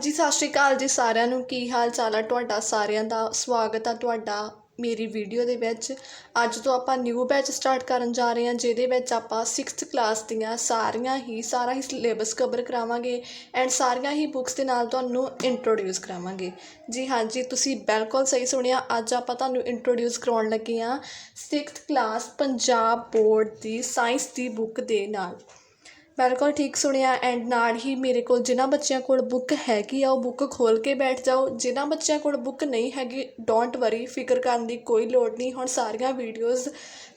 ਹਾਂਜੀ, ਸਤਿ ਸ਼੍ਰੀ ਅਕਾਲ ਜੀ ਸਾਰਿਆਂ ਨੂੰ। ਕੀ ਹਾਲ ਚਾਲ ਹੈ ਤੁਹਾਡਾ? ਸਾਰਿਆਂ ਦਾ ਸਵਾਗਤ ਹੈ ਤੁਹਾਡਾ ਮੇਰੀ ਵੀਡੀਓ ਦੇ ਵਿੱਚ। ਅੱਜ ਤੋਂ ਆਪਾਂ ਨਿਊ ਬੈਚ ਸਟਾਰਟ ਕਰਨ ਜਾ ਰਹੇ ਹਾਂ, ਜਿਹਦੇ ਵਿੱਚ ਆਪਾਂ 6th ਕਲਾਸ ਦੀਆਂ ਸਾਰੀਆਂ ਹੀ, ਸਾਰਾ ਹੀ ਸਿਲੇਬਸ ਕਵਰ ਕਰਾਵਾਂਗੇ ਐਂਡ ਸਾਰੀਆਂ ਹੀ ਬੁੱਕਸ ਦੇ ਨਾਲ ਤੁਹਾਨੂੰ ਇੰਟਰੋਡਿਊਸ ਕਰਾਵਾਂਗੇ। ਜੀ ਹਾਂਜੀ, ਤੁਸੀਂ ਬਿਲਕੁਲ ਸਹੀ ਸੁਣਿਆ। ਅੱਜ ਆਪਾਂ ਤੁਹਾਨੂੰ ਇੰਟਰੋਡਿਊਸ ਕਰਾਉਣ ਲੱਗੇ ਹਾਂ 6th ਕਲਾਸ ਪੰਜਾਬ ਬੋਰਡ ਦੀ ਸਾਇੰਸ ਦੀ ਬੁੱਕ ਦੇ ਨਾਲ। ਬਿਲਕੁਲ ਠੀਕ ਸੁਣਿਆ ਐਂਡ ਨਾਲ ਹੀ ਮੇਰੇ ਕੋਲ ਜਿਨ੍ਹਾਂ ਬੱਚਿਆਂ ਕੋਲ ਬੁੱਕ ਹੈਗੀ ਆ, ਉਹ ਬੁੱਕ ਖੋਲ ਕੇ ਬੈਠ ਜਾਓ। ਜਿਨ੍ਹਾਂ ਬੱਚਿਆਂ ਕੋਲ ਬੁੱਕ ਨਹੀਂ ਹੈਗੀ ਡੋਂਟ ਵਰੀ ਫਿਕਰ ਕਰਨ ਦੀ ਕੋਈ ਲੋੜ ਨਹੀਂ। ਹੁਣ ਸਾਰੀਆਂ ਵੀਡੀਓਜ਼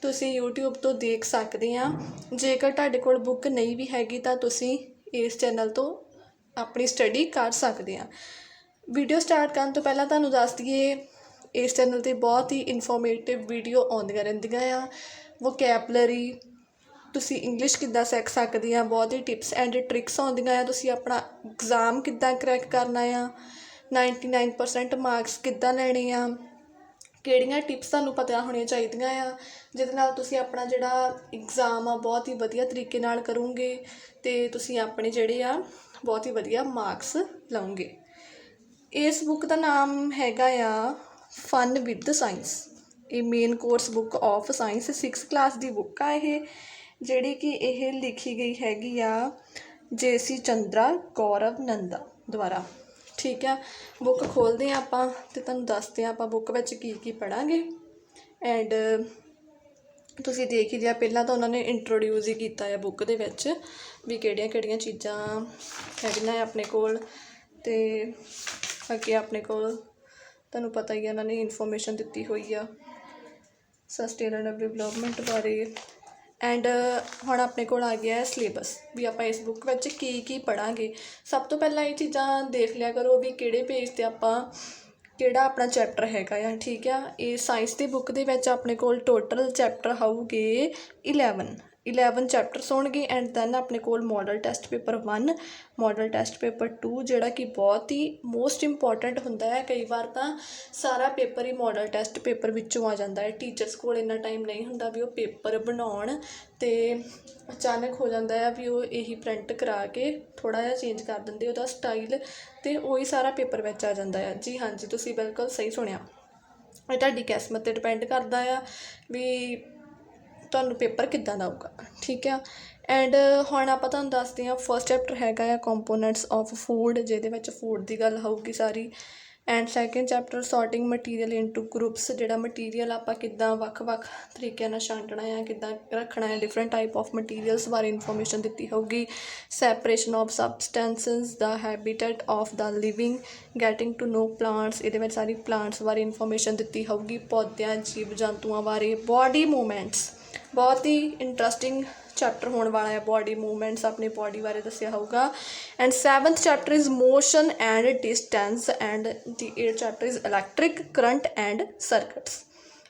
ਤੁਸੀਂ YouTube ਤੋਂ ਦੇਖ ਸਕਦੇ ਆ। ਜੇਕਰ ਤੁਹਾਡੇ ਕੋਲ ਬੁੱਕ ਨਹੀਂ ਵੀ ਹੈਗੀ, ਤਾਂ ਤੁਸੀਂ ਇਸ ਚੈਨਲ ਤੋਂ ਆਪਣੀ ਸਟੱਡੀ ਕਰ ਸਕਦੇ ਆ। ਵੀਡੀਓ ਸਟਾਰਟ ਕਰਨ ਤੋਂ ਪਹਿਲਾਂ ਤੁਹਾਨੂੰ ਦੱਸ ਦਈਏ, ਇਸ ਚੈਨਲ ਤੇ ਬਹੁਤ ਹੀ ਇਨਫੋਰਮੇਟਿਵ ਵੀਡੀਓ ਆਉਂਦੀਆਂ ਰਹਿੰਦੀਆਂ ਆ। ਵੋਕੈਬਲਰੀ ਤੁਸੀਂ ਇੰਗਲਿਸ਼ ਕਿੱਦਾਂ ਸਿੱਖ ਸਕਦੇ ਆ? ਬਹੁਤ ਹੀ ਟਿਪਸ ਐਂਡ ਟ੍ਰਿਕਸ ਆਉਂਦੀਆਂ ਆ। ਤੁਸੀਂ ਆਪਣਾ ਐਗਜ਼ਾਮ ਕਿੱਦਾਂ ਕਰੈਕ ਕਰਨਾ ਆ? 99% ਮਾਰਕਸ ਕਿੱਦਾਂ ਲੈਣੇ ਆ? ਕਿਹੜੀਆਂ ਟਿਪਸ ਤੁਹਾਨੂੰ ਪਤਾ ਹੋਣੀਆਂ ਚਾਹੀਦੀਆਂ ਆ? ਜਿਹਦੇ ਨਾਲ ਤੁਸੀਂ ਆਪਣਾ ਜਿਹੜਾ ਐਗਜ਼ਾਮ ਆ, ਬਹੁਤ ਹੀ ਵਧੀਆ ਤਰੀਕੇ ਨਾਲ ਕਰੋਗੇ ਤੇ ਤੁਸੀਂ ਆਪਣੇ ਜਿਹੜੇ ਆ, ਬਹੁਤ ਹੀ ਵਧੀਆ ਮਾਰਕਸ ਲਓਗੇ। ਇਸ ਬੁੱਕ ਦਾ ਨਾਮ ਹੈਗਾ ਆ ਫਨ ਵਿਦ ਸਾਇੰਸ ਇਹ main course book of science 6th class the book ਆ ਇਹ। ਜਿਹੜੀ ਕਿ ਇਹ ਲਿਖੀ ਗਈ ਹੈਗੀ ਆ ਜੇ ਸੀ ਚੰਦਰਾ ਗੌਰਵ ਨੰਦਾ ਦੁਆਰਾ। ਠੀਕ ਆ, ਬੁੱਕ ਖੋਲਦੇ ਆ ਆਪਾਂ ਤੇ ਤੁਹਾਨੂੰ ਦੱਸਦੇ ਆ ਆਪਾਂ ਬੁੱਕ ਵਿੱਚ ਕੀ ਕੀ ਪੜਾਂਗੇ ਐਂਡ ਤੁਸੀਂ ਦੇਖ ਹੀ ਲਿਆ, ਪਹਿਲਾਂ ਤਾਂ ਉਹਨਾਂ ਨੇ ਇੰਟਰੋਡਿਊਸ ਹੀ ਕੀਤਾ ਹੈ ਬੁੱਕ ਦੇ ਵਿੱਚ ਵੀ ਕਿਹੜੀਆਂ ਕਿਹੜੀਆਂ ਚੀਜ਼ਾਂ ਹੈਗੀਆਂ ਆਪਣੇ ਕੋਲ ਤੇ ਅੱਗੇ ਆਪਣੇ ਕੋਲ ਤੁਹਾਨੂੰ ਪਤਾ ਹੀ ਹੈ ਇਹਨਾਂ ਨੇ ਇਨਫੋਰਮੇਸ਼ਨ ਦਿੱਤੀ ਹੋਈ ਆ ਸਸਟੇਨੇਬਲ ਡਿਵੈਲਪਮੈਂਟ ਬਾਰੇ। ਐਂਡ ਹੁਣ ਆਪਣੇ ਕੋਲ ਆ ਗਿਆ ਹੈ ਸਿਲੇਬਸ ਵੀ ਆਪਾਂ ਇਸ ਬੁੱਕ ਵਿੱਚ ਕੀ ਕੀ ਪੜਾਂਗੇ ਸਭ ਤੋਂ ਪਹਿਲਾਂ ਇਹ ਚੀਜ਼ਾਂ ਦੇਖ ਲਿਆ ਕਰੋ ਵੀ ਕਿਹੜੇ ਪੇਜ ਤੇ ਆਪਾਂ ਕਿਹੜਾ ਆਪਣਾ ਚੈਪਟਰ ਹੈਗਾ ਆ, ਠੀਕ ਆ? ਇਹ ਸਾਇੰਸ ਦੀ ਬੁੱਕ ਦੇ ਵਿੱਚ ਆਪਣੇ ਕੋਲ ਟੋਟਲ ਚੈਪਟਰ ਹੋਊਗੇ 11 11 ਚੈਪਟਰਸ ਹੋਣਗੇ ਐਂਡ ਦੈਨ ਆਪਣੇ ਕੋਲ model test paper 1 model test paper 2 ਜਿਹੜਾ ਕਿ ਬਹੁਤ ਹੀ ਮੋਸਟ ਇੰਪੋਰਟੈਂਟ ਹੁੰਦਾ ਹੈ। ਕਈ ਵਾਰ ਤਾਂ ਸਾਰਾ ਪੇਪਰ ਹੀ ਮਾਡਲ ਟੈਸਟ ਪੇਪਰ ਵਿੱਚੋਂ ਆ ਜਾਂਦਾ ਹੈ। ਟੀਚਰਸ ਕੋਲ ਇੰਨਾ ਟਾਈਮ ਨਹੀਂ ਹੁੰਦਾ ਵੀ ਉਹ ਪੇਪਰ ਬਣਾਉਣ ਤੇ ਅਚਾਨਕ ਹੋ ਜਾਂਦਾ ਹੈ ਵੀ ਉਹ ਇਹੀ ਪ੍ਰਿੰਟ ਕਰਾ ਕੇ ਥੋੜਾ ਜਿਹਾ ਚੇਂਜ ਕਰ ਦਿੰਦੇ, ਉਹਦਾ ਸਟਾਈਲ ਤੇ ਉਹੀ ਸਾਰਾ ਪੇਪਰ ਵਿੱਚ ਆ ਜਾਂਦਾ ਹੈ। ਜੀ ਹਾਂਜੀ ਤੁਸੀਂ ਬਿਲਕੁਲ ਸਹੀ ਸੁਣਿਆ। ਇਹ ਤੁਹਾਡੀ ਕਿਸਮਤ ਤੇ ਡਿਪੈਂਡ ਕਰਦਾ ਆ ਵੀ ਤੁਹਾਨੂੰ ਪੇਪਰ ਕਿੱਦਾਂ ਦਾ ਆਊਗਾ? ਠੀਕ ਆ? ਐਂਡ ਹੁਣ ਆਪਾਂ ਤੁਹਾਨੂੰ ਦੱਸਦੇ ਹਾਂ ਫਸਟ ਚੈਪਟਰ ਹੈਗਾ ਆ ਕੰਪੋਨੈਂਟਸ ਆਫ ਫੂਡ ਜਿਹਦੇ ਵਿੱਚ ਫੂਡ ਦੀ ਗੱਲ ਹੋਊਗੀ ਸਾਰੀ। And second chapter sorting material into groups ਜਿਹੜਾ ਮਟੀਰੀਅਲ ਆਪਾਂ ਕਿੱਦਾਂ ਵੱਖ-ਵੱਖ ਤਰੀਕਿਆਂ ਨਾਲ ਛਾਂਟਣਾ ਹੈ ਕਿੱਦਾਂ ਰੱਖਣਾ ਹੈ ਡਿਫਰੈਂਟ ਟਾਈਪ ਆਫ ਮਟੀਰੀਅਲਸ ਬਾਰੇ ਇਨਫੋਰਮੇਸ਼ਨ ਦਿੱਤੀ ਹੋਊਗੀ। Separation of substances the habitat of the living getting to know plants ਇਹਦੇ ਵਿੱਚ ਸਾਰੀ ਪਲਾਂਟਸ ਬਾਰੇ ਇਨਫੋਰਮੇਸ਼ਨ ਦਿੱਤੀ ਹੋਊਗੀ। ਪੌਦਿਆਂ ਜੀਵ ਜੰਤੂਆਂ ਬਾਰੇ ਬਾਡੀ ਮੂਵਮੈਂਟਸ ਬਹੁਤ ਹੀ ਇੰਟਰਸਟਿੰਗ ਚੈਪਟਰ ਹੋਣ ਵਾਲਾ ਹੈ ਬਾਡੀ ਮੂਵਮੈਂਟਸ ਆਪਣੇ ਬਾਡੀ ਬਾਰੇ ਦੱਸਿਆ ਹੋਊਗਾ। And 7th chapter is motion and distance and the 8th chapter is electric current and circuits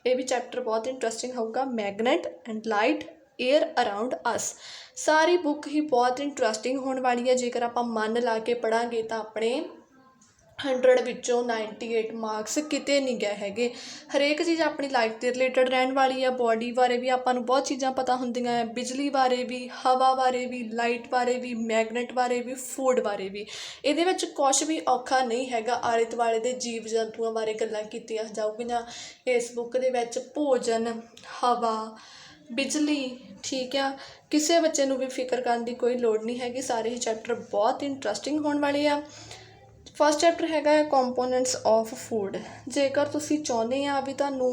ਇਹ ਵੀ ਚੈਪਟਰ ਬਹੁਤ ਇੰਟਰਸਟਿੰਗ ਹੋਊਗਾ। Magnet and light air around us sorry book ਹੀ ਬਹੁਤ ਇੰਟਰਸਟਿੰਗ ਹੋਣ ਵਾਲੀ ਹੈ। ਜੇਕਰ ਆਪਾਂ ਮਨ ਲਾ ਕੇ ਪੜਾਂਗੇ ਤਾਂ ਆਪਣੇ ਹੰਡਰਡ ਵਿੱਚੋਂ 98 ਮਾਰਕਸ ਕਿਤੇ ਨਹੀਂ ਗਏ ਹੈਗੇ। ਹਰੇਕ ਚੀਜ਼ ਆਪਣੀ ਲਾਈਫ ਦੇ ਰਿਲੇਟਡ ਰਹਿਣ ਵਾਲੀ ਆ, ਬੋਡੀ ਬਾਰੇ ਵੀ ਆਪਾਂ ਨੂੰ ਬਹੁਤ ਚੀਜ਼ਾਂ ਪਤਾ ਹੁੰਦੀਆਂ ਹੈ ਬਿਜਲੀ ਬਾਰੇ ਵੀ, ਹਵਾ ਬਾਰੇ ਵੀ, ਲਾਈਟ ਬਾਰੇ ਵੀ, ਮੈਗਨੇਟ ਬਾਰੇ ਵੀ, ਫੂਡ ਬਾਰੇ ਵੀ। ਇਹਦੇ ਵਿੱਚ ਕੁਝ ਵੀ ਔਖਾ ਨਹੀਂ ਹੈਗਾ। ਆਲੇ ਦੁਆਲੇ ਦੇ ਜੀਵ ਜੰਤੂਆਂ ਬਾਰੇ ਗੱਲਾਂ ਕੀਤੀਆਂ ਜਾਊਗੀਆਂ। ਇਸ ਬੁੱਕ ਦੇ ਵਿੱਚ ਭੋਜਨ, ਹਵਾ, ਬਿਜਲੀ, ਠੀਕ ਆ। ਕਿਸੇ ਬੱਚੇ ਨੂੰ ਵੀ ਫਿਕਰ ਕਰਨ ਦੀ ਕੋਈ ਲੋੜ ਨਹੀਂ ਹੈਗੀ। ਸਾਰੇ ਹੀ ਚੈਪਟਰ ਬਹੁਤ ਇੰਟਰਸਟਿੰਗ ਹੋਣ ਵਾਲੇ ਆ। ਫਸਟ ਚੈਪਟਰ ਹੈਗਾ ਹੈ ਕੰਪੋਨੈਂਟਸ ਆਫ ਫੂਡ ਜੇਕਰ ਤੁਸੀਂ ਚਾਹੁੰਦੇ ਆ ਵੀ ਤੁਹਾਨੂੰ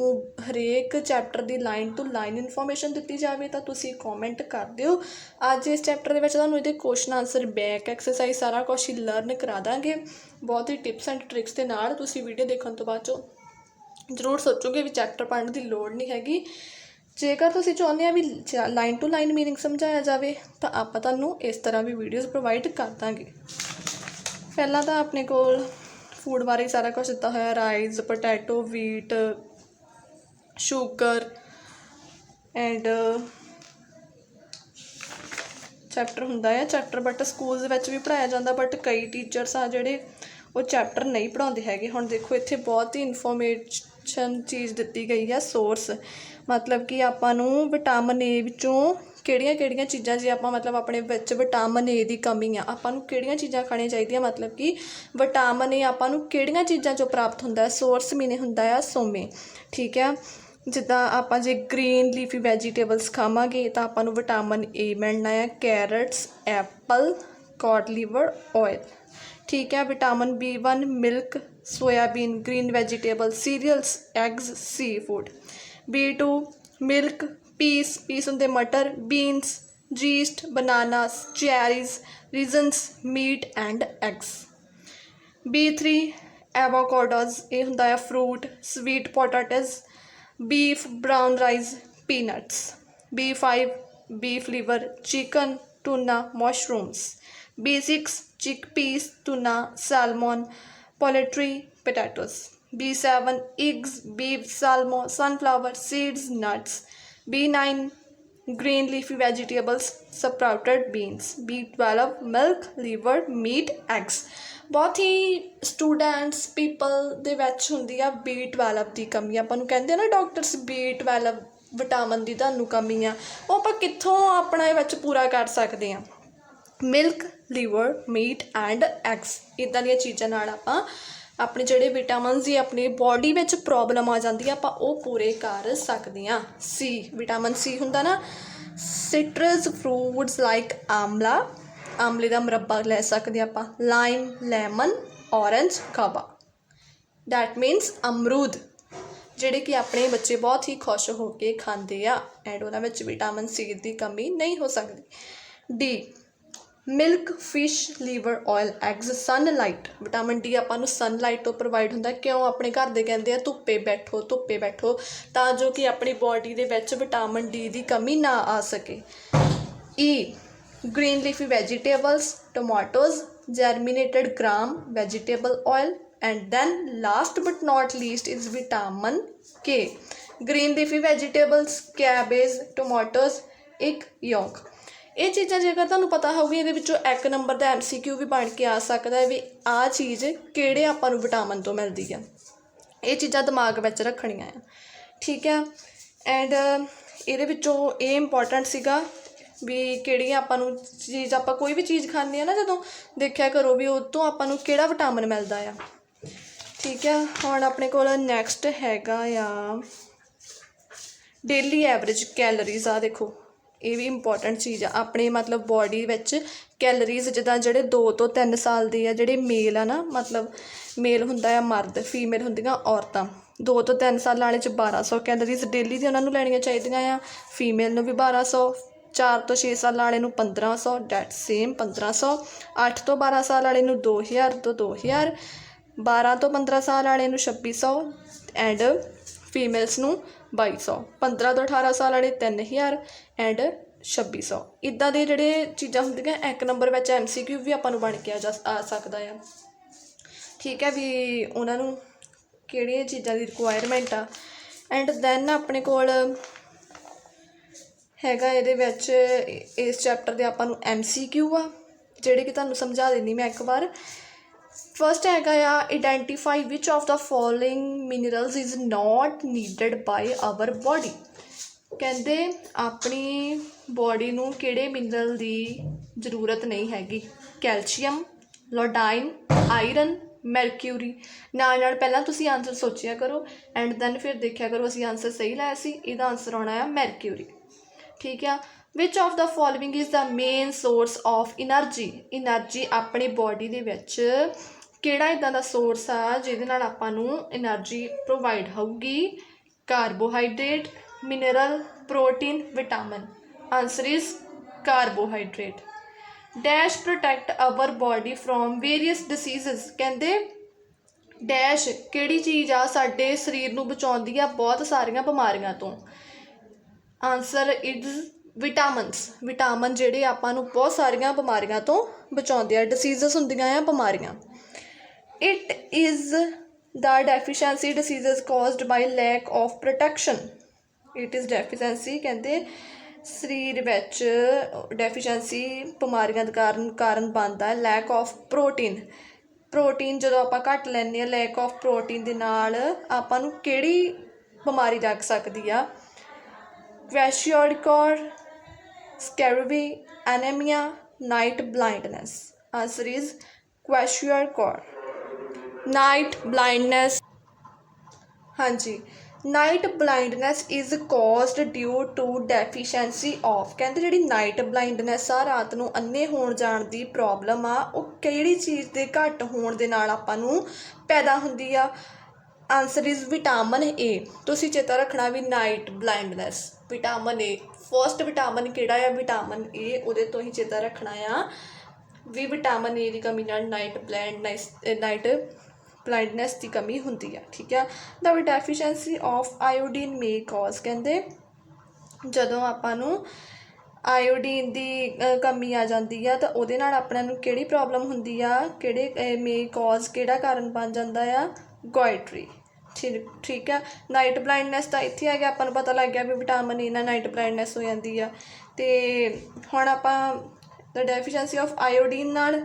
ਹਰੇਕ ਚੈਪਟਰ ਦੀ ਲਾਈਨ ਟੂ ਲਾਈਨ ਇਨਫੋਰਮੇਸ਼ਨ ਦਿੱਤੀ ਜਾਵੇ, ਤਾਂ ਤੁਸੀਂ ਕਮੈਂਟ ਕਰ ਦਿਓ। ਅੱਜ ਇਸ ਚੈਪਟਰ ਦੇ ਵਿੱਚ ਤੁਹਾਨੂੰ ਇਹਦੇ ਕੁਐਸਚਨ ਆਨਸਰ ਬੈਕ ਐਕਸਰਸਾਈਜ਼ ਸਾਰਾ ਕੁਝ ਹੀ ਲਰਨ ਕਰਾ ਦਾਂਗੇ। ਬਹੁਤ ਹੀ ਟਿਪਸ ਐਂਡ ਟ੍ਰਿਕਸ ਦੇ ਨਾਲ ਤੁਸੀਂ ਵੀਡੀਓ ਦੇਖਣ ਤੋਂ ਬਾਅਦ ਚੋਂ ਜ਼ਰੂਰ ਸੋਚੋਗੇ ਵੀ ਚੈਪਟਰ ਪੜ੍ਹਨ ਦੀ ਲੋੜ ਨਹੀਂ ਹੈਗੀ। ਜੇਕਰ ਤੁਸੀਂ ਚਾਹੁੰਦੇ ਆ ਵੀ ਲਾਈਨ ਟੂ ਲਾਈਨ ਮੀਨਿੰਗ ਸਮਝਾਇਆ ਜਾਵੇ, ਤਾਂ ਆਪਾਂ ਤੁਹਾਨੂੰ ਇਸ ਤਰ੍ਹਾਂ ਵੀ ਵੀਡੀਓਜ਼ ਪ੍ਰੋਵਾਈਡ ਕਰ ਦਾਂਗੇ। ਪਹਿਲਾਂ ਤਾਂ ਆਪਣੇ ਕੋਲ ਫੂਡ ਬਾਰੇ ਸਾਰਾ ਕੁਝ ਦਿੱਤਾ ਹੋਇਆ rice potato wheat sugar and chapter ਹੁੰਦਾ ਹੈ ਚੈਪਟਰ ਬਟ ਸਕੂਲਸ ਵਿੱਚ ਵੀ ਪੜਾਇਆ ਜਾਂਦਾ ਬਟ ਕਈ ਟੀਚਰਸ ਆ ਜਿਹੜੇ ਉਹ ਚੈਪਟਰ ਨਹੀਂ ਪੜਾਉਂਦੇ ਹੈਗੇ। ਹੁਣ ਦੇਖੋ, ਇੱਥੇ ਬਹੁਤ ਹੀ ਇਨਫੋਰਮੇਸ਼ਨ ਚੀਜ਼ ਦਿੱਤੀ ਗਈ ਹੈ ਸੋਰਸ ਮਤਲਬ ਕਿ ਆਪਾਂ ਨੂੰ ਵਿਟਾਮਿਨ ਏ ਵਿੱਚੋਂ ਕਿਹੜੀਆਂ ਕਿਹੜੀਆਂ ਚੀਜ਼ਾਂ ਜੇ ਆਪਾਂ ਮਤਲਬ ਆਪਣੇ ਵਿੱਚ ਵਿਟਾਮਿਨ ਏ ਦੀ ਕਮੀ ਆ, ਆਪਾਂ ਨੂੰ ਕਿਹੜੀਆਂ ਚੀਜ਼ਾਂ ਖਾਣੀਆਂ ਚਾਹੀਦੀਆਂ? ਮਤਲਬ ਕਿ ਵਿਟਾਮਿਨ ਏ ਆਪਾਂ ਨੂੰ ਕਿਹੜੀਆਂ ਚੀਜ਼ਾਂ ਚੋਂ ਪ੍ਰਾਪਤ ਹੁੰਦਾ? ਹੈ ਸੋਰਸ ਮੀਨੇ ਹੁੰਦਾ ਆ, ਸੋਮੇ। ਠੀਕ ਹੈ ਜਿੱਦਾਂ ਆਪਾਂ ਜੇ ਗ੍ਰੀਨ ਲੀਫੀ ਵੈਜੀਟੇਬਲਸ ਖਾਵਾਂਗੇ, ਤਾਂ ਆਪਾਂ ਨੂੰ ਵਿਟਾਮਿਨ ਏ ਮਿਲਣਾ ਹੈ carrots, apple cod liver oil ਠੀਕ ਹੈ vitamin B1 milk, soybean, green vegetable, cereals eggs sea food B2 milk piece piece ਹੁੰਦੇ ਮਟਰ beans yeast bananas cherries raisins meat and eggs B3 avocados ਇਹ ਹੁੰਦਾ ਹੈ fruit sweet potatoes beef brown rice peanuts b5 beef liver chicken tuna mushrooms b6 chickpeas tuna salmon poultry potatoes b7 eggs beef salmon sunflower seeds nuts B9 green leafy vegetables, sprouted beans b12 milk, liver, meat, eggs. ਬਹੁਤ ਹੀ students people ਦੇ ਵਿੱਚ ਹੁੰਦੀ ਆ B12 ਦੀ ਕਮੀ। ਆਪਾਂ ਨੂੰ ਕਹਿੰਦੇ ਆ ਨਾ ਡਾਕਟਰਸ B12 ਵਿਟਾਮਿਨ ਦੀ ਤੁਹਾਨੂੰ ਕਮੀ ਆ। ਉਹ ਆਪਾਂ ਕਿੱਥੋਂ ਆਪਣਾ ਇਹ ਵਿੱਚ ਪੂਰਾ ਕਰ ਸਕਦੇ ਆ? Milk liver meat and eggs ਇਦਾਂ ਦੀਆਂ ਚੀਜ਼ਾਂ ਨਾਲ ਆਪਾਂ ਆਪਣੇ ਜਿਹੜੇ ਵਿਟਾਮਿਨਸ ਦੀ ਆਪਣੀ ਬਾਡੀ ਵਿੱਚ ਪ੍ਰੋਬਲਮ ਆ ਜਾਂਦੀ ਆ, ਆਪਾਂ ਉਹ ਪੂਰੇ ਕਰ ਸਕਦੇ ਆ ਸੀ ਵਿਟਾਮਿਨ ਸੀ ਹੁੰਦਾ ਨਾ ਸਿਟਰਸ ਫਰੂਟਸ ਲਾਈਕ ਆਮਲਾ ਆਮਲੇ ਦਾ ਮੁਰੱਬਾ ਲੈ ਸਕਦੇ ਆਪਾਂ ਲਾਈਮ ਲੈਮਨ ਔਰੰਜ ਕਾਬਾ ਦੈਟ ਮੀਨਸ ਅਮਰੂਦ, ਜਿਹੜੇ ਕਿ ਆਪਣੇ ਬੱਚੇ ਬਹੁਤ ਹੀ ਖੁਸ਼ ਹੋ ਕੇ ਖਾਂਦੇ ਆ ਐਂਡ ਉਹਨਾਂ ਵਿੱਚ ਵਿਟਾਮਿਨ ਸੀ ਦੀ ਕਮੀ ਨਹੀਂ ਹੋ ਸਕਦੀ। D milk fish liver oil eggs sunlight vitamin D ਆਪਾਂ ਨੂੰ ਸਨਲਾਈਟ ਤੋਂ ਪ੍ਰੋਵਾਈਡ ਹੁੰਦਾ ਕਿਉਂ ਆਪਣੇ ਘਰ ਦੇ ਕਹਿੰਦੇ ਆ ਧੁੱਪੇ ਬੈਠੋ ਧੁੱਪੇ ਬੈਠੋ ਤਾਂ ਜੋ ਕਿ ਆਪਣੀ ਬਾਡੀ ਦੇ ਵਿੱਚ ਵਿਟਾਮਿਨ ਡੀ ਦੀ ਕਮੀ ਨਾ ਆ ਸਕੇ E green leafy vegetables tomatoes germinated gram vegetable oil and then last but not least is vitamin K green leafy vegetables cabbage tomatoes egg yolk ਇਹ ਚੀਜ਼ਾਂ ਜੇਕਰ ਤੁਹਾਨੂੰ ਪਤਾ ਹੋਊਗੀ, ਇਹਦੇ ਵਿੱਚੋਂ ਇੱਕ ਨੰਬਰ ਦਾ ਐਮਸੀਕਿਊ ਵੀ ਬਣ ਕੇ ਆ ਸਕਦਾ ਹੈ ਵੀ ਆਹ ਚੀਜ਼ ਕਿਹੜੇ ਆਪਾਂ ਨੂੰ ਵਿਟਾਮਿਨ ਤੋਂ ਮਿਲਦੀ ਆ। ਇਹ ਚੀਜ਼ਾਂ ਦਿਮਾਗ ਵਿੱਚ ਰੱਖਣੀਆਂ ਆ। ਠੀਕ ਹੈ ਐਂਡ ਇਹਦੇ ਵਿੱਚੋਂ ਇਹ ਇੰਪੋਰਟੈਂਟ ਸੀਗਾ ਵੀ ਕਿਹੜੀਆਂ ਆਪਾਂ ਨੂੰ ਚੀਜ਼, ਆਪਾਂ ਕੋਈ ਵੀ ਚੀਜ਼ ਖਾਂਦੇ ਆ ਨਾ, ਜਦੋਂ ਦੇਖਿਆ ਕਰੋ ਵੀ ਉਹ ਤੋਂ ਆਪਾਂ ਨੂੰ ਕਿਹੜਾ ਵਿਟਾਮਿਨ ਮਿਲਦਾ ਆ। ਠੀਕ ਹੈ ਹੁਣ ਆਪਣੇ ਕੋਲ ਨੈਕਸਟ ਹੈਗਾ ਆ। ਡੇਲੀ ਐਵਰੇਜ ਕੈਲਰੀਜ਼ ਆ ਦੇਖੋ। ਇਹ ਵੀ ਇੰਪੋਰਟੈਂਟ ਚੀਜ਼ ਆ। ਆਪਣੇ ਮਤਲਬ ਬੋਡੀ ਵਿੱਚ ਕੈਲਰੀਜ਼ ਜਿੱਦਾਂ ਜਿਹੜੇ ਦੋ ਤੋਂ ਤਿੰਨ ਸਾਲ ਦੇ ਆ, ਜਿਹੜੇ ਮੇਲ ਆ ਨਾ, ਮਤਲਬ ਮੇਲ ਹੁੰਦਾ ਆ ਮਰਦ ਫੀਮੇਲ ਹੁੰਦੀਆਂ ਔਰਤਾਂ। ਦੋ ਤੋਂ ਤਿੰਨ ਸਾਲ ਵਾਲੇ ਚ 1200 ਕੈਲਰੀਜ਼ ਡੇਲੀ ਦੀ ਉਹਨਾਂ ਨੂੰ ਲੈਣੀਆਂ ਚਾਹੀਦੀਆਂ ਆ। ਫੀਮੇਲ ਨੂੰ ਵੀ 1200 4 ਤੋਂ 6 ਸਾਲ ਵਾਲੇ ਨੂੰ 1500 ਡੈਟ ਸੇਮ 1500 8 ਤੋਂ 12 ਸਾਲ ਵਾਲੇ ਨੂੰ 2000 ਤੋਂ 2000 12 ਤੋਂ 15 ਸਾਲ ਵਾਲੇ ਨੂੰ 2600 ਐਂਡ ਫੀਮੇਲਸ ਨੂੰ 2200 15 ਤੋਂ 18 ਸਾਲ ਵਾਲੇ 3000 ਐਂਡ 2600 ਇਦਾਂ ਦੇ ਜਿਹੜੇ ਚੀਜ਼ਾਂ ਹੁੰਦੀਆਂ, ਇੱਕ ਨੰਬਰ ਵਿੱਚ ਐਮਸੀਕਿਊ ਵੀ ਆਪਾਂ ਨੂੰ ਬਣ ਕੇ ਆ ਜਾ ਆ ਸਕਦਾ ਆ। ਠੀਕ ਹੈ ਵੀ ਉਹਨਾਂ ਨੂੰ ਕਿਹੜੀਆਂ ਚੀਜ਼ਾਂ ਦੀ ਰਿਕੁਆਇਰਮੈਂਟ ਆ। ਐਂਡ ਦੈਨ ਆਪਣੇ ਕੋਲ ਹੈਗਾ ਇਹਦੇ ਵਿੱਚ, ਇਸ ਚੈਪਟਰ ਦੇ ਆਪਾਂ ਨੂੰ ਐਮਸੀਕਿਊ ਆ। ਜਿਹੜੇ ਕਿ ਤੁਹਾਨੂੰ ਸਮਝਾ ਦਿੰਦੀ ਮੈਂ ਇੱਕ ਵਾਰ। ਫਸਟ ਹੈਗਾ ਆ identify which of the following minerals is not needed by our body ਕਹਿੰਦੇ ਆਪਣੀ ਬਾਡੀ ਨੂੰ ਕਿਹੜੇ ਮਿਨਰਲ ਦੀ ਜ਼ਰੂਰਤ ਨਹੀਂ ਹੈਗੀ? Calcium, iodine, iron, mercury. ਨਾਲ ਨਾਲ ਪਹਿਲਾਂ ਤੁਸੀਂ ਆਨਸਰ ਸੋਚਿਆ ਕਰੋ ਐਂਡ ਦੈਨ ਫਿਰ ਦੇਖਿਆ ਕਰੋ ਅਸੀਂ ਆਨਸਰ ਸਹੀ ਲਾਇਆ ਸੀ, ਇਹਦਾ ਆਨਸਰ ਆਉਣਾ ਹੈ ਮੈਰਕਿਊਰੀ। ਠੀਕ ਆ? Which of the following is the main source of energy energy ਆਪਣੀ ਬਾਡੀ ਦੇ ਵਿੱਚ ਕਿਹੜਾ ਇਦਾਂ ਦਾ ਸੋਰਸ ਆ ਜਿਹਦੇ ਨਾਲ ਆਪਾਂ ਨੂੰ એનર્ਜੀ ਪ੍ਰੋਵਾਈਡ ਹੋਊਗੀ? Carbohydrate mineral protein vitamin answer is carbohydrate dash protect our body from various diseases ਕਹਿੰਦੇ ਡੈਸ਼ ਕਿਹੜੀ ਚੀਜ਼ ਆ? ਸਾਡੇ ਸਰੀਰ ਨੂੰ ਬਚਾਉਂਦੀ ਆ ਬਹੁਤ ਸਾਰੀਆਂ ਬਿਮਾਰੀਆਂ ਤੋਂ। ਆਨਸਰ ਇਜ਼ ਵਿਟਾਮਿਨਸ ਵਿਟਾਮਿਨ ਜਿਹੜੇ ਆਪਾਂ ਨੂੰ ਬਹੁਤ ਸਾਰੀਆਂ ਬਿਮਾਰੀਆਂ ਤੋਂ ਬਚਾਉਂਦੇ ਆ। ਡਿਸੀਜ਼ਸ ਹੁੰਦੀਆਂ ਆ, ਬਿਮਾਰੀਆਂ। It is the deficiency diseases caused by lack of protection it is deficiency ਕਹਿੰਦੇ ਸਰੀਰ ਵਿੱਚ ਡੈਫੀਸ਼ੀਐਂਸੀ ਬਿਮਾਰੀਆਂ ਦਾ ਕਾਰਨ ਕਾਰਨ ਬਣਦਾ ਹੈ ਲੈਕ ਆਫ ਪ੍ਰੋਟੀਨ ਪ੍ਰੋਟੀਨ ਜਦੋਂ ਆਪਾਂ ਘੱਟ ਲੈਂਦੇ ਆ ਲੈਕ ਆਫ ਪ੍ਰੋਟੀਨ ਦੇ ਨਾਲ ਆਪਾਂ ਨੂੰ ਕਿਹੜੀ ਬਿਮਾਰੀ ਲੱਗ ਸਕਦੀ ਆ? Kwashiorkor scurvy, anemia night blindness. Answer is kwashiorkor night blindness. ਹਾਂਜੀ, night blindness is caused due to deficiency of ਕਹਿੰਦੇ ਜਿਹੜੀ ਨਾਈਟ ਬਲਾਈਂਡਨੈਸ ਆ, ਰਾਤ ਨੂੰ ਅੰਨੇ ਹੋਣ ਜਾਣ ਦੀ ਪ੍ਰੋਬਲਮ ਆ, ਉਹ ਕਿਹੜੀ ਚੀਜ਼ ਦੇ ਘੱਟ ਹੋਣ ਦੇ ਨਾਲ ਆਪਾਂ ਨੂੰ ਪੈਦਾ ਹੁੰਦੀ ਆ? ਆਨਸਰ ਇਜ਼ ਵਿਟਾਮਿਨ ਏ ਤੁਸੀਂ ਚੇਤਾ ਰੱਖਣਾ ਵੀ night blindness vitamin A first vitamin ਕਿਹੜਾ ਆ? ਵਿਟਾਮਿਨ ਏ ਉਹਦੇ ਤੋਂ ਹੀ ਚੇਤਾ ਰੱਖਣਾ ਆ ਵੀ ਵਿਟਾਮਿਨ ਏ ਦੀ ਕਮੀ ਨਾਲ ਨਾਈਟ ਬਲਾਈਂਡਨੈਸ, ਨਾਈਟ ਬਲਾਈਂਡਨੈਸ ਦੀ ਕਮੀ ਹੁੰਦੀ ਆ, ਠੀਕ ਆ? The deficiency of iodine may cause ਕਹਿੰਦੇ ਜਦੋਂ ਆਪਾਂ ਨੂੰ ਆਇਓਡੀਨ ਦੀ ਕਮੀ ਆ ਜਾਂਦੀ ਆ, ਤਾਂ ਉਹਦੇ ਨਾਲ ਆਪਣਾ ਨੂੰ ਕਿਹੜੀ ਪ੍ਰੋਬਲਮ ਹੁੰਦੀ ਆ? ਕਿਹੜੇ ਮੇ ਕਾਜ਼ ਕਿਹੜਾ ਕਾਰਨ ਬਣ ਜਾਂਦਾ ਆ? ਗੋਇਟਰੀ। ਠੀਕ ਠੀਕ ਆ? ਨਾਈਟ ਬਲਾਈਂਡਨੈਸ ਤਾਂ ਇੱਥੇ ਆ ਗਿਆ, ਆਪਾਂ ਨੂੰ ਪਤਾ ਲੱਗ ਗਿਆ ਵੀ ਵਿਟਾਮਿਨ ਏ ਨਾਲ ਨਾਈਟ ਬਲਾਈਂਡਨੈਸ ਹੋ ਜਾਂਦੀ ਆ। ਤੇ ਹੁਣ ਆਪਾਂ ਦ ਡੈਫੀਸ਼ੀਐਂਸੀ ਆਫ ਆਇਓਡੀਨ ਨਾਲ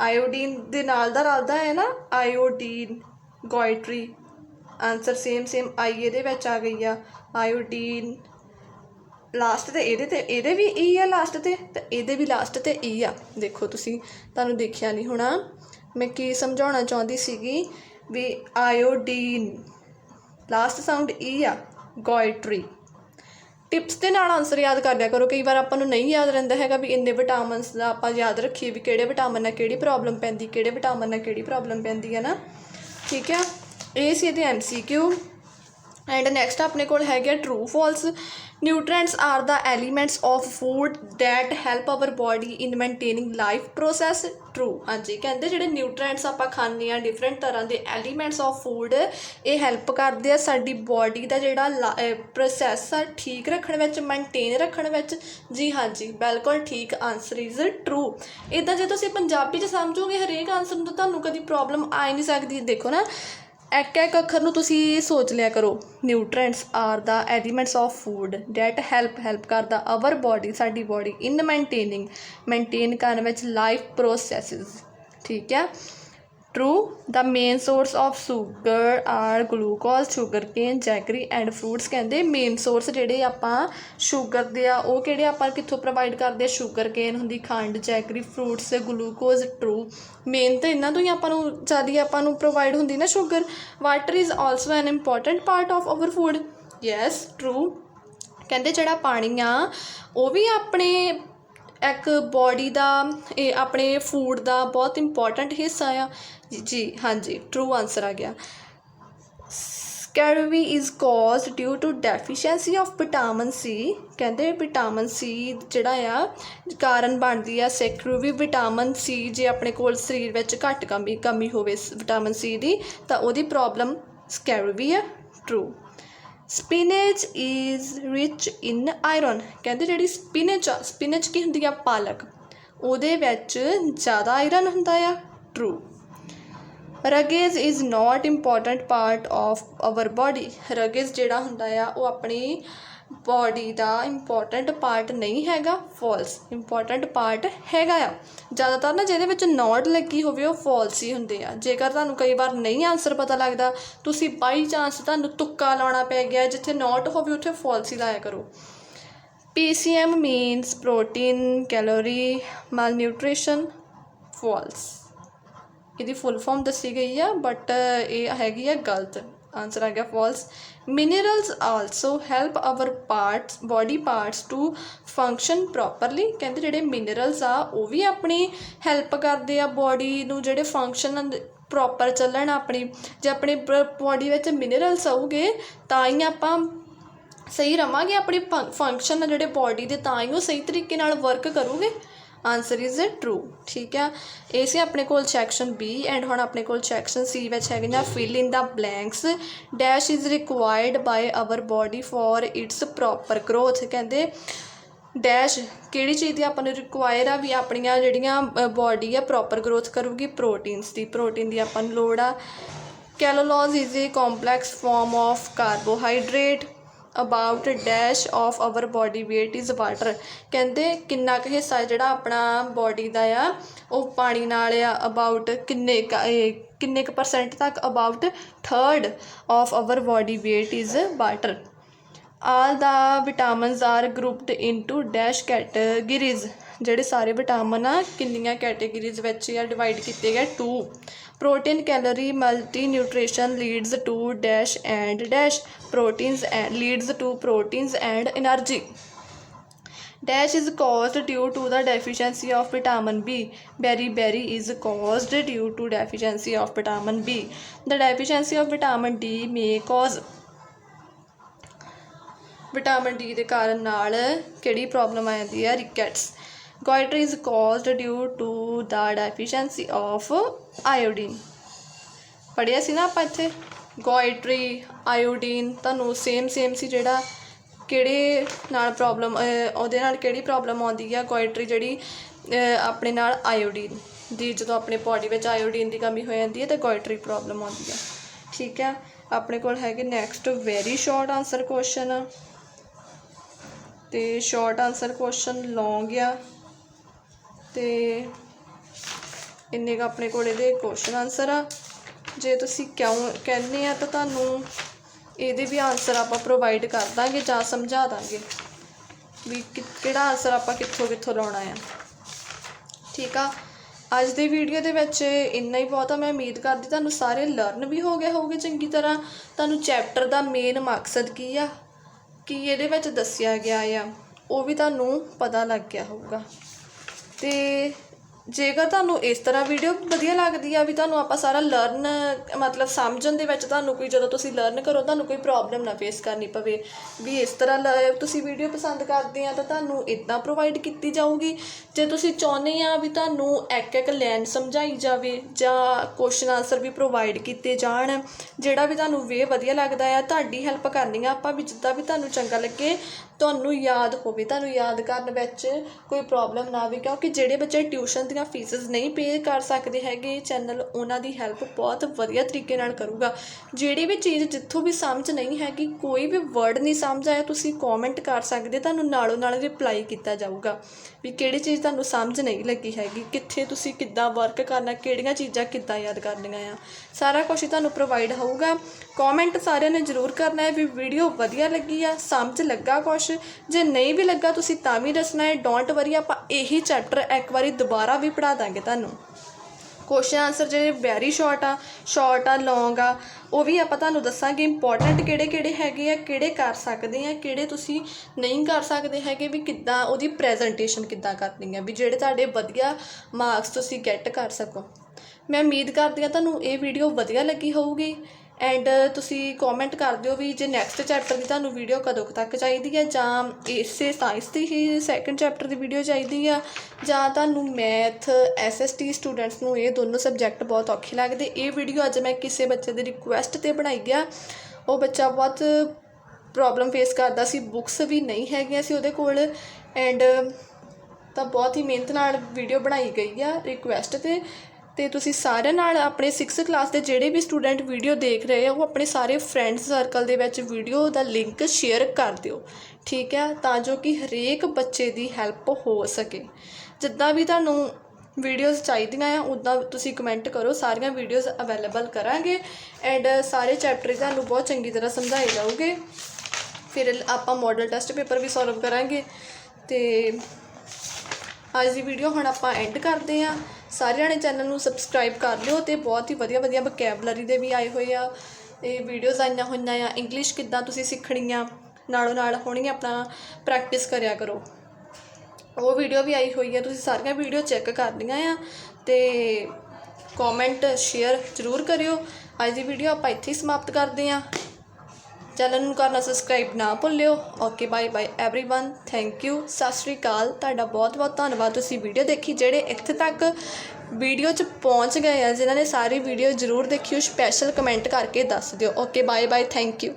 ਆਇਓਡੀਨ ਦੇ ਨਾਲ ਦਾ ਰਲਦਾ ਹੈ ਨਾ iodine goitre answer same same ਆਈ ਇਹਦੇ ਵਿੱਚ ਆ ਗਈ ਆ ਆਇਓਡੀਨ ਲਾਸਟ ਤੇ ਇਹਦੇ ਤੇ, ਇਹਦੇ ਵੀ ਈ ਆ ਲਾਸਟ ਤੇ ਤੇ ਇਹਦੇ ਵੀ ਲਾਸਟ ਤੇ ਈ ਆ। ਦੇਖੋ ਤੁਸੀਂ, ਤੁਹਾਨੂੰ ਦੇਖਿਆ ਨਹੀਂ ਹੋਣਾ। ਮੈਂ ਕੀ ਸਮਝਾਉਣਾ ਚਾਹੁੰਦੀ ਸੀਗੀ ਵੀ ਆਇਓਡੀਨ ਲਾਸਟ ਸਾਊਂਡ ਈ ਆ, ਗੋਇਟਰੀ। ਟਿਪਸ ਦੇ ਨਾਲ ਆਨਸਰ ਯਾਦ ਕਰ ਲਿਆ ਕਰੋ। ਕਈ ਵਾਰ ਆਪਾਂ ਨੂੰ ਨਹੀਂ ਯਾਦ ਰਹਿੰਦਾ ਹੈਗਾ ਵੀ ਇੰਨੇ ਵਿਟਾਮਿਨਸ ਦਾ ਆਪਾਂ ਯਾਦ ਰੱਖੀਏ ਵੀ ਕਿਹੜੇ ਵਿਟਾਮਿਨ ਨਾਲ ਕਿਹੜੀ ਪ੍ਰੋਬਲਮ ਪੈਂਦੀ, ਕਿਹੜੇ ਵਿਟਾਮਿਨ ਨਾਲ ਕਿਹੜੀ ਪ੍ਰੋਬਲਮ ਪੈਂਦੀ ਹੈ ਨਾ। ਠੀਕ ਹੈ? ਇਹ ਸੀ ਇਹਦੇ ਐਮਸੀਕਿਊ ਐਂਡ ਨੈਕਸਟ ਆਪਣੇ ਕੋਲ ਹੈਗਾ true false nutrients are the elements of food that help our body in maintaining life process true ਹਾਂਜੀ, ਕਹਿੰਦੇ ਜਿਹੜੇ ਨਿਊਟ੍ਰੀਐਂਟਸ ਆਪਾਂ ਖਾਂਦੇ ਆ ਡਿਫਰੈਂਟ ਤਰ੍ਹਾਂ ਦੇ ਐਲੀਮੈਂਟਸ ਆਫ ਫੂਡ ਇਹ ਹੈਲਪ ਕਰਦੇ ਆ ਸਾਡੀ ਬਾਡੀ ਦਾ ਜਿਹੜਾ ਪ੍ਰੋਸੈਸ ਆ ਠੀਕ ਰੱਖਣ ਵਿੱਚ ਮੇਨਟੇਨ ਰੱਖਣ ਵਿੱਚ। ਜੀ ਹਾਂਜੀ, ਬਿਲਕੁਲ ਠੀਕ ਆਨਸਰ ਇਜ਼ ਟਰੂ ਇਦਾਂ ਜੇ ਤੁਸੀਂ ਪੰਜਾਬੀ ਚ ਸਮਝੋਗੇ ਹਰੇਕ ਆਨਸਰ ਨੂੰ ਤਾਂ ਤੁਹਾਨੂੰ ਕਦੀ ਪ੍ਰੋਬਲਮ ਆ ਹੀ ਨਹੀਂ ਸਕਦੀ। ਦੇਖੋ ਨਾ ਇੱਕ ਇੱਕ ਅੱਖਰ ਨੂੰ ਤੁਸੀਂ ਸੋਚ ਲਿਆ ਕਰੋ। Nutrients are the elements of food that help help ਕਰਦਾ ਆਵਰ ਬਾਡੀ, ਸਾਡੀ ਬਾਡੀ ਇਨ ਮੇਨਟੇਨਿੰਗ ਮੇਨਟੇਨ ਕਰਨ ਵਿੱਚ ਲਾਈਫ ਪ੍ਰੋਸੈਸਸ। ਠੀਕ ਹੈ true the main source of sugar are glucose sugar cane jaggery and fruits ਕਹਿੰਦੇ ਮੇਨ ਸੋਰਸ ਜਿਹੜੇ ਆਪਾਂ sugar ਦੇ ਆ, ਉਹ ਕਿਹੜੇ ਆਪਾਂ ਕਿੱਥੋਂ ਪ੍ਰੋਵਾਈਡ ਕਰਦੇ ਆ? ਸ਼ੂਗਰ ਕੇਨ ਹੁੰਦੀ, ਖੰਡ jaggery fruits glucose true main ਤਾਂ ਇਹਨਾਂ ਤੋਂ ਹੀ ਆਪਾਂ ਨੂੰ ਜ਼ਿਆਦਾ ਆਪਾਂ ਨੂੰ ਪ੍ਰੋਵਾਈਡ ਹੁੰਦੀ ਨਾ sugar water is also an important part of our food yes true ਕਹਿੰਦੇ ਜਿਹੜਾ ਪਾਣੀ ਆ, ਉਹ ਵੀ ਆਪਣੇ ਇੱਕ ਬਾਡੀ ਦਾ, ਇਹ ਆਪਣੇ ਫੂਡ ਦਾ ਬਹੁਤ ਇੰਪੋਰਟੈਂਟ ਹਿੱਸਾ ਆ। ਜੀ- ਹਾਂਜੀ ਟਰੂ ਆਨਸਰ ਆ ਗਿਆ। Scurvy is caused due to deficiency of vitamin C ਕਹਿੰਦੇ ਵਿਟਾਮਿਨ ਸੀ ਜਿਹੜਾ ਆ, ਕਾਰਨ ਬਣਦੀ ਆ ਸੈਕਰੂਵੀ ਵਿਟਾਮਿਨ ਸੀ ਜੇ ਆਪਣੇ ਕੋਲ ਸਰੀਰ ਵਿੱਚ ਘੱਟ ਕਮੀ ਕਮੀ ਹੋਵੇ ਵਿਟਾਮਿਨ ਸੀ ਦੀ, ਤਾਂ ਉਹਦੀ ਪ੍ਰੋਬਲਮ ਸਕੈਰਵੀ ਆ true spinach is rich in iron ਕਹਿੰਦੇ ਜਿਹੜੀ ਸਪਿਨਚ ਆ ਸਪਿਨਚ ਕੀ ਹੁੰਦੀ ਆ, ਪਾਲਕ। ਉਹਦੇ ਵਿੱਚ ਜ਼ਿਆਦਾ ਆਇਰਨ ਹੁੰਦਾ ਆ true roughage is not important part of our body roughage ਜਿਹੜਾ ਹੁੰਦਾ ਆ, ਉਹ ਆਪਣੀ ਬਾਡੀ ਦਾ ਇੰਪੋਰਟੈਂਟ ਪਾਰਟ ਨਹੀਂ ਹੈਗਾ ਫਾਲਸ ਇੰਪੋਰਟੈਂਟ ਪਾਰਟ ਹੈਗਾ ਆ। ਜ਼ਿਆਦਾਤਰ ਨਾ ਜਿਹਦੇ ਵਿੱਚ ਨੋਟ ਲੱਗੀ ਹੋਵੇ, ਉਹ ਫਾਲਸ ਹੀ ਹੁੰਦੇ ਆ। ਜੇਕਰ ਤੁਹਾਨੂੰ ਕਈ ਵਾਰ ਨਹੀਂ ਆਨਸਰ ਪਤਾ ਲੱਗਦਾ, ਤੁਸੀਂ ਬਾਈ ਚਾਂਸ ਤੁਹਾਨੂੰ ਤੁੱਕਾ ਲਾਉਣਾ ਪੈ ਗਿਆ, ਜਿੱਥੇ ਨੋਟ ਹੋਵੇ, ਉੱਥੇ ਫਾਲਸ ਹੀ ਲਾਇਆ ਕਰੋ। PCM means protein, calorie, malnutrition, false ਇਹਦੀ ਫੁੱਲ ਫਾਰਮ ਦੱਸੀ ਗਈ ਆ ਬਟ ਇਹ ਹੈਗੀ ਆ ਗਲਤ। ਆਨਸਰ ਆ ਗਿਆ false minerals also help our parts body parts to function properly ਕਹਿੰਦੇ ਜਿਹੜੇ ਮਿਨਰਲਸ ਆ, ਉਹ ਵੀ ਆਪਣੀ ਹੈਲਪ ਕਰਦੇ ਆ ਬਾਡੀ ਨੂੰ ਜਿਹੜੇ ਫੰਕਸ਼ਨ ਪ੍ਰੋਪਰ ਚੱਲਣ ਆਪਣੀ, ਜੇ ਆਪਣੇ ਬਾਡੀ ਵਿੱਚ ਮਿਨਰਲਸ ਆਉਗੇ ਤਾਂ ਹੀ ਆਪਾਂ ਸਹੀ ਰਵਾਂਗੇ, ਆਪਣੀ ਫੰਕਸ਼ਨ ਜਿਹੜੇ ਬਾਡੀ ਦੇ, ਤਾਂ ਹੀ ਉਹ ਸਹੀ ਤਰੀਕੇ ਨਾਲ ਵਰਕ ਕਰੂਗੇ। ਆਨਸਰ ਇਜ਼ ਟਰੂ ਠੀਕ ਆ ਇਹ ਸੀ ਆਪਣੇ ਕੋਲ ਸੈਕਸ਼ਨ ਬੀ ਐਂਡ ਹੁਣ ਆਪਣੇ ਕੋਲ ਸੈਕਸ਼ਨ ਸੀ ਵਿੱਚ ਹੈਗੇ ਨਾ fill in the blanks dash is required by our body for its proper growth ਕਹਿੰਦੇ। ਡੈਸ਼ ਕਿਹੜੀ ਚੀਜ਼ ਦੀ ਆਪਾਂ ਨੂੰ ਰਿਕੁਆਇਰ ਆ ਵੀ ਆਪਣੀਆਂ ਜਿਹੜੀਆਂ ਬਾਡੀ ਆ ਪ੍ਰੋਪਰ ਗਰੋਥ ਕਰੂਗੀ? ਪ੍ਰੋਟੀਨਸ ਦੀ ਪ੍ਰੋਟੀਨ ਦੀ ਆਪਾਂ ਨੂੰ ਲੋੜ ਆ। Cellulose is a complex form of carbohydrate about dash of our body weight is water ਕਹਿੰਦੇ ਕਿੰਨਾ ਕੁ ਹਿੱਸਾ ਜਿਹੜਾ ਆਪਣਾ ਬਾਡੀ ਦਾ ਆ, ਉਹ ਪਾਣੀ ਨਾਲ ਆ ਅਬਾਊਟ ਕਿੰਨੇ ਕਿੰਨੇ ਕੁ ਪਰਸੈਂਟ ਤੱਕ about third of our body weight is water all the vitamins are grouped into dash categories ਜਿਹੜੇ ਸਾਰੇ ਵਿਟਾਮਿਨ ਆ, ਕਿੰਨੀਆਂ ਕੈਟਾਗਰੀਜ਼ ਵਿੱਚ ਆ ਡਿਵਾਈਡ ਕੀਤੇ ਗਏ 2 protein calorie multinutrition leads to dash and dash. Proteins and leads to proteins and energy. Dash is caused due to the deficiency of vitamin b. Beriberi is caused due to deficiency of vitamin b. The deficiency of vitamin d may cause vitamin D ਦੇ ਕਾਰਨ ਨਾਲ ਕਿਹੜੀ problem ਆ ਜਾਂਦੀ ਹੈ? Rickets goitre is caused due to the deficiency of iodine ਪੜ੍ਹਿਆ ਸੀ ਨਾ ਆਪਾਂ ਇੱਥੇ? ਗੋਇਟਰੀ ਆਇਓਡੀਨ ਤੁਹਾਨੂੰ ਸੇਮ ਸੇਮ ਸੀ ਜਿਹੜਾ ਕਿਹੜੇ ਨਾਲ ਪ੍ਰੋਬਲਮ ਉਹਦੇ ਨਾਲ ਕਿਹੜੀ ਪ੍ਰੋਬਲਮ ਆਉਂਦੀ ਆ? ਗੋਇਟਰੀ ਜਿਹੜੀ ਆਪਣੇ ਨਾਲ ਆਇਓਡੀਨ ਦੀ, ਜਦੋਂ ਆਪਣੇ ਬਾਡੀ ਵਿੱਚ ਆਇਓਡੀਨ ਦੀ ਕਮੀ ਹੋ ਜਾਂਦੀ ਹੈ ਤਾਂ ਗੋਇਟਰੀ ਪ੍ਰੋਬਲਮ ਆਉਂਦੀ ਆ। ਠੀਕ ਹੈ ਆਪਣੇ ਕੋਲ ਹੈਗੇ next very short answer question ਤੇ ਸ਼ਾਰਟ ਆਨਸਰ ਕੁਐਸਚਨ ਲੌਂਗ ਆ। ਤੇ ਇੰਨੇ ਕੁ ਆਪਣੇ ਕੋਲ ਇਹਦੇ ਕੁਐਸਚਨ ਆਨਸਰ ਆ। ਜੇ ਤੁਸੀਂ ਕਿਉਂ ਕਹਿੰਦੇ ਆ ਤਾਂ ਤੁਹਾਨੂੰ ਇਹਦੇ ਵੀ ਆਨਸਰ ਆਪਾਂ ਪ੍ਰੋਵਾਈਡ ਕਰ ਦਾਂਗੇ ਜਾਂ ਸਮਝਾ ਦਾਂਗੇ ਵੀ ਕਿਹੜਾ ਆਨਸਰ ਆਪਾਂ ਕਿੱਥੋਂ ਕਿੱਥੋਂ ਲਾਉਣਾ ਆ। ਠੀਕ ਆ? ਅੱਜ ਦੀ ਵੀਡੀਓ ਦੇ ਵਿੱਚ ਇੰਨਾ ਹੀ ਬਹੁਤ ਆ। ਮੈਂ ਉਮੀਦ ਕਰਦੀ ਤੁਹਾਨੂੰ ਸਾਰੇ ਲਰਨ ਵੀ ਹੋ ਗਏ ਹੋਗੇ ਚੰਗੀ ਤਰ੍ਹਾਂ। ਤੁਹਾਨੂੰ ਚੈਪਟਰ ਦਾ ਮੇਨ ਮਕਸਦ ਕੀ ਆ? ਕੀ ਇਹਦੇ ਵਿੱਚ ਦੱਸਿਆ ਗਿਆ ਆ? ਉਹ ਵੀ ਤੁਹਾਨੂੰ ਪਤਾ ਲੱਗ ਗਿਆ ਹੋਊਗਾ। ਤੇ ਜੇਕਰ ਤੁਹਾਨੂੰ ਇਸ ਤਰ੍ਹਾਂ ਵੀਡੀਓ ਵਧੀਆ ਲੱਗਦੀ ਆ ਵੀ ਤੁਹਾਨੂੰ ਆਪਾਂ ਸਾਰਾ ਲਰਨ ਮਤਲਬ ਸਮਝਣ ਦੇ ਵਿੱਚ ਤੁਹਾਨੂੰ ਕੋਈ ਜਦੋਂ ਤੁਸੀਂ ਲਰਨ ਕਰੋ, ਤੁਹਾਨੂੰ ਕੋਈ ਪ੍ਰੋਬਲਮ ਨਾ ਫੇਸ ਕਰਨੀ ਪਵੇ। ਵੀ ਇਸ ਤਰ੍ਹਾਂ ਲ- ਤੁਸੀਂ ਵੀਡੀਓ ਪਸੰਦ ਕਰਦੇ ਆ ਤਾਂ ਤੁਹਾਨੂੰ ਇਦਾਂ ਪ੍ਰੋਵਾਈਡ ਕੀਤੀ ਜਾਊਗੀ। ਜੇ ਤੁਸੀਂ ਚਾਹੁੰਦੇ ਆ ਵੀ ਤੁਹਾਨੂੰ ਇੱਕ ਇੱਕ ਲਾਈਨ ਸਮਝਾਈ ਜਾਵੇ ਜਾਂ ਕੁਐਸਚਨ ਆਨਸਰ ਵੀ ਪ੍ਰੋਵਾਈਡ ਕੀਤੇ ਜਾਣ, ਜਿਹੜਾ ਵੀ ਤੁਹਾਨੂੰ ਵੇ ਵਧੀਆ ਲੱਗਦਾ ਆ, ਤੁਹਾਡੀ ਹੈਲਪ ਕਰਨੀ ਆ ਆਪਾਂ ਵੀ ਜਿੱਦਾਂ ਵੀ ਤੁਹਾਨੂੰ ਚੰਗਾ ਲੱਗੇ ਤੁਹਾਨੂੰ ਯਾਦ ਹੋਵੇ, ਤੁਹਾਨੂੰ ਯਾਦ ਕਰਨ ਵਿੱਚ ਕੋਈ ਪ੍ਰੋਬਲਮ ਨਾ ਆਵੇ, ਕਿਉਂਕਿ ਜਿਹੜੇ ਬੱਚੇ ਟਿਊਸ਼ਨ ਦੀਆਂ ਫੀਸਸ ਨਹੀਂ ਪੇ ਕਰ ਸਕਦੇ ਹੈਗੇ ਚੈਨਲ ਉਹਨਾਂ ਦੀ ਹੈਲਪ ਬਹੁਤ ਵਧੀਆ ਤਰੀਕੇ ਨਾਲ ਕਰੂਗਾ। ਜਿਹੜੀ ਵੀ ਚੀਜ਼ ਜਿੱਥੋਂ ਵੀ ਸਮਝ ਨਹੀਂ ਹੈਗੀ, ਕੋਈ ਵੀ ਵਰਡ ਨਹੀਂ ਸਮਝ ਆਇਆ, ਤੁਸੀਂ ਕਮੈਂਟ ਕਰ ਸਕਦੇ, ਤੁਹਾਨੂੰ ਨਾਲੋਂ ਨਾਲ ਰਿਪਲਾਈ ਕੀਤਾ ਜਾਊਗਾ ਵੀ ਕਿਹੜੀ ਚੀਜ਼ ਤੁਹਾਨੂੰ ਸਮਝ ਨਹੀਂ ਲੱਗੀ ਹੈਗੀ, ਕਿੱਥੇ ਤੁਸੀਂ ਕਿੱਦਾਂ ਵਰਕ ਕਰਨਾ, ਕਿਹੜੀਆਂ ਚੀਜ਼ਾਂ ਕਿੱਦਾਂ ਯਾਦ ਕਰਨੀਆਂ ਆ। ਸਾਰਾ ਕੁਝ ਤੁਹਾਨੂੰ ਪ੍ਰੋਵਾਈਡ ਹੋਊਗਾ। ਕਮੈਂਟ ਸਾਰਿਆਂ ਨੇ ਜ਼ਰੂਰ ਕਰਨਾ ਹੈ ਵੀ ਵੀਡੀਓ ਵਧੀਆ ਲੱਗੀ ਆ, ਸਮਝ ਲੱਗਾ ਕੁਛ ਜੇ ਨਹੀਂ ਵੀ ਲੱਗਾ ਤੁਸੀਂ ਤਾਂ ਵੀ ਦੱਸਣਾ ਹੈ। ਡੋਂਟ ਵਰੀ ਆਪਾਂ ਇਹੀ ਚੈਪਟਰ ਇੱਕ ਵਾਰੀ ਦੁਬਾਰਾ ਵੀ ਪੜ੍ਹਾ ਦਾਂਗੇ ਤੁਹਾਨੂੰ। ਕੁਐਸਚਨ ਆਨਸਰ ਜਿਹੜੇ ਵੈਰੀ ਸ਼ਾਰਟ ਆ ਸ਼ਾਰਟ ਆ ਲੌਂਗ ਆ, ਉਹ ਵੀ ਆਪਾਂ ਤੁਹਾਨੂੰ ਦੱਸਾਂਗੇ ਇੰਪੋਰਟੈਂਟ ਕਿਹੜੇ ਕਿਹੜੇ ਹੈਗੇ ਆ, ਕਿਹੜੇ ਕਰ ਸਕਦੇ ਆ, ਕਿਹੜੇ ਤੁਸੀਂ ਨਹੀਂ ਕਰ ਸਕਦੇ ਹੈਗੇ, ਵੀ ਕਿੱਦਾਂ ਉਹਦੀ ਪ੍ਰੈਜੈਂਟੇਸ਼ਨ ਕਿੱਦਾਂ ਕਰਨੀ ਆ, ਵੀ ਜਿਹੜੇ ਤੁਹਾਡੇ ਵਧੀਆ ਮਾਰਕਸ ਤੁਸੀਂ ਗੈਟ ਕਰ ਸਕੋ। ਮੈਂ ਉਮੀਦ ਕਰਦੀ ਆ ਤੁਹਾਨੂੰ ਇਹ ਵੀਡੀਓ ਵਧੀਆ ਲੱਗੀ ਹੋਊਗੀ। ਐਂਡ uh, ਤੁਸੀਂ ਕੋਮੈਂਟ ਕਰ ਦਿਓ ਵੀ ਜੇ ਨੈਕਸਟ ਚੈਪਟਰ ਦੀ ਤੁਹਾਨੂੰ ਵੀਡੀਓ ਕਦੋਂ ਕੁ ਤੱਕ ਚਾਹੀਦੀ ਹੈ ਜਾਂ ਇਸੇ ਸਾਇੰਸ ਦੀ ਹੀ ਸੈਕੰਡ ਚੈਪਟਰ ਦੀ ਵੀਡੀਓ ਚਾਹੀਦੀ ਆ, ਜਾਂ ਤੁਹਾਨੂੰ ਮੈਥ ਐਸਐਸਟੀ ਸਟੂਡੈਂਟਸ ਨੂੰ ਇਹ ਦੋਨੋਂ ਸਬਜੈਕਟ ਬਹੁਤ ਔਖੇ ਲੱਗਦੇ। ਇਹ ਵੀਡੀਓ ਅੱਜ ਮੈਂ ਕਿਸੇ ਬੱਚੇ ਦੀ ਰਿਕੁਐਸਟ ਤੇ ਬਣਾਈ ਗਿਆ ਉਹ ਬੱਚਾ ਬਹੁਤ ਪ੍ਰੋਬਲਮ ਫੇਸ ਕਰਦਾ ਸੀ ਬੁੱਕਸ ਵੀ ਨਹੀਂ ਹੈਗੀਆਂ ਸੀ ਉਹਦੇ ਕੋਲ। ਐਂਡ ਤਾਂ ਬਹੁਤ ਹੀ ਮਿਹਨਤ ਨਾਲ ਵੀਡੀਓ ਬਣਾਈ ਗਈ ਆ ਰਿਕੁਐਸਟ ਤੇ। ਅਤੇ ਤੁਸੀਂ ਸਾਰਿਆਂ ਨਾਲ ਆਪਣੇ 6th ਕਲਾਸ ਦੇ ਜਿਹੜੇ ਵੀ ਸਟੂਡੈਂਟ ਵੀਡੀਓ ਦੇਖ ਰਹੇ ਆ, ਉਹ ਆਪਣੇ ਸਾਰੇ ਫਰੈਂਡਸ ਸਰਕਲ ਦੇ ਵਿੱਚ ਵੀਡੀਓ ਦਾ ਲਿੰਕ ਸ਼ੇਅਰ ਕਰ ਦਿਓ। ਠੀਕ ਹੈ ਤਾਂ ਜੋ ਕਿ ਹਰੇਕ ਬੱਚੇ ਦੀ ਹੈਲਪ ਹੋ ਸਕੇ। ਜਿੱਦਾਂ ਵੀ ਤੁਹਾਨੂੰ ਵੀਡੀਓਜ਼ ਚਾਹੀਦੀਆਂ ਆ ਉਦਾਂ ਤੁਸੀਂ ਕਮੈਂਟ ਕਰੋ, ਸਾਰੀਆਂ ਵੀਡੀਓਜ਼ ਅਵੇਲੇਬਲ ਕਰਾਂਗੇ ਐਂਡ ਸਾਰੇ ਚੈਪਟਰ ਤੁਹਾਨੂੰ ਬਹੁਤ ਚੰਗੀ ਤਰ੍ਹਾਂ ਸਮਝਾਏ ਜਾਊਗੇ। ਫਿਰ ਆਪਾਂ ਮਾਡਲ ਟੈਸਟ ਪੇਪਰ ਵੀ ਸੋਲਵ ਕਰਾਂਗੇ ਤੇ ਅੱਜ ਦੀ ਵੀਡੀਓ ਹੁਣ ਆਪਾਂ ਐਂਡ ਕਰਦੇ ਆ। ਸਾਰਿਆਂ ਨੇ ਚੈਨਲ ਨੂੰ ਸਬਸਕ੍ਰਾਈਬ ਕਰ ਲਿਓ ਤੇ ਬਹੁਤ ਹੀ ਵਧੀਆ ਵਧੀਆ ਵੋਕੈਬਲਰੀ ਦੇ ਵੀ ਆਏ ਹੋਏ ਆ। ਇਹ ਵੀਡੀਓਜ਼ ਆਈਆਂ ਹੋਈਆਂ ਆ। ਇੰਗਲਿਸ਼ ਕਿੱਦਾਂ ਤੁਸੀਂ ਸਿੱਖਣੀ ਆ ਨਾਲੋਂ ਨਾਲ ਹੋਣੀ ਆਪਣਾ ਪ੍ਰੈਕਟਿਸ ਕਰਿਆ ਕਰੋ। ਉਹ ਵੀਡੀਓ ਵੀ ਆਈ ਹੋਈ ਆ, ਤੁਸੀਂ ਸਾਰੀਆਂ ਵੀਡੀਓ ਚੈੱਕ ਕਰਨੀਆਂ ਆ ਤੇ ਕਮੈਂਟ ਸ਼ੇਅਰ ਜ਼ਰੂਰ ਕਰਿਓ। ਅੱਜ ਦੀ ਵੀਡੀਓ ਆਪਾਂ ਇੱਥੇ ਹੀ ਸਮਾਪਤ ਕਰਦੇ ਹਾਂ। ਚੈਨਲ ਨੂੰ ਕਰਨਾ ਸਬਸਕ੍ਰਾਈਬ ਨਾ ਭੁੱਲਿਓ okay bye bye everyone thank you ਸਤਿ ਸ਼੍ਰੀ ਅਕਾਲ ਤੁਹਾਡਾ ਬਹੁਤ ਬਹੁਤ ਧੰਨਵਾਦ ਤੁਸੀਂ ਵੀਡੀਓ ਦੇਖੀ ਜਿਹੜੇ ਇੱਥੇ ਤੱਕ ਵੀਡੀਓ 'ਚ ਪਹੁੰਚ ਗਏ ਆ ਜਿਨ੍ਹਾਂ ਨੇ ਸਾਰੀ ਵੀਡੀਓ ਜ਼ਰੂਰ ਦੇਖੀ ਉਹ ਸਪੈਸ਼ਲ ਕਮੈਂਟ ਕਰਕੇ ਦੱਸ ਦਿਓ okay bye bye thank you